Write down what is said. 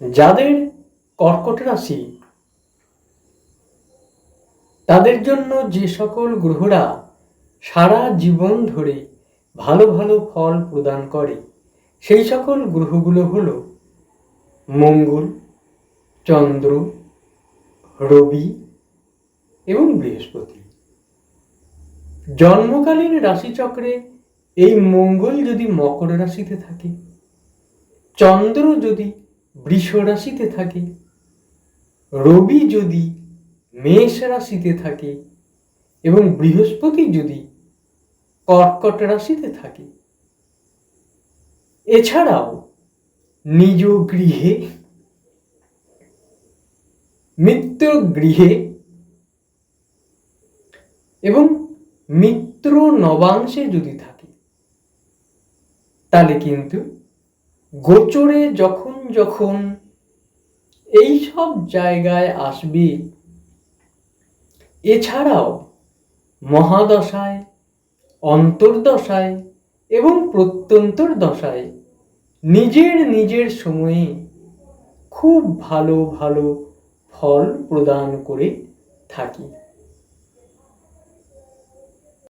যাদের কর্কট রাশি, তাদের জন্য যে সকল গ্রহরা সারা জীবন ধরে ভালো ভালো ফল প্রদান করে, সেই সকল গ্রহগুলো হলো মঙ্গল, চন্দ্র, রবি এবং বৃহস্পতি। জন্মকালীন রাশিচক্রে এই মঙ্গল যদি মকর রাশিতে থাকে, চন্দ্র যদি বৃষ রাশিতে থাকে, রবি যদি মেষ রাশিতে থাকে এবং বৃহস্পতি যদি কর্কট রাশিতে থাকে। এছাড়াও নিজ গৃহে মিত্র গৃহে এবং মিত্র নবাংশে যদি থাকে, তাহলে কিন্তু গোচরে যখন যখন এই সব জায়গায় আসবি, এছাড়াও মহাদশায়, অন্তর্দশায় এবং প্রত্যন্তর দশায় নিজের নিজের সময়ে খুব ভালো ভালো ফল প্রদান করে থাকি।